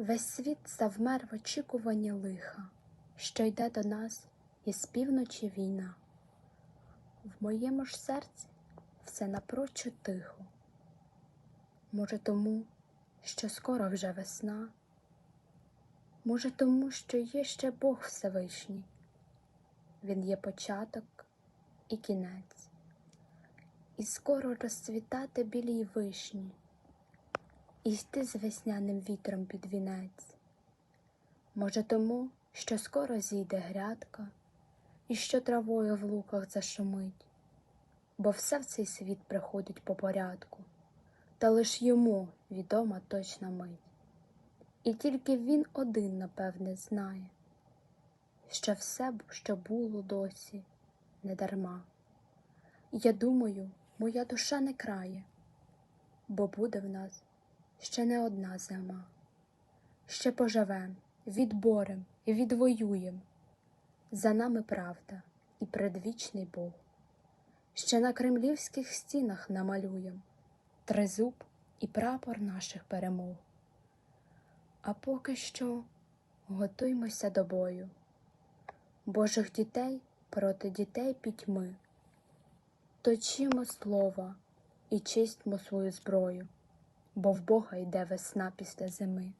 Весь світ завмер в очікуванні лиха, що йде до нас із півночі війна. В моєму ж серці все напрочуд тихо. Може, тому, що скоро вже весна, може, тому, що є ще Бог Всевишній. Він є початок і кінець, і скоро розцвітати білій вишні, і йти з весняним вітром під вінець. Може, тому, що скоро зійде грядка, і що травою в луках зашумить, бо все в цей світ приходить по порядку, та лиш йому відома точна мить. І тільки він один, напевне, знає, що все, що було досі, не дарма. Я думаю, моя душа не крає, бо буде в нас ще не одна зима. Ще поживем, відборем і відвоюєм. За нами правда і предвічний Бог. Ще на кремлівських стінах намалюєм тризуб і прапор наших перемог. А поки що готуймося до бою, Божих дітей проти дітей пітьми. Точімо слова і чистьмо свою зброю, бо в Бога йде весна після зими.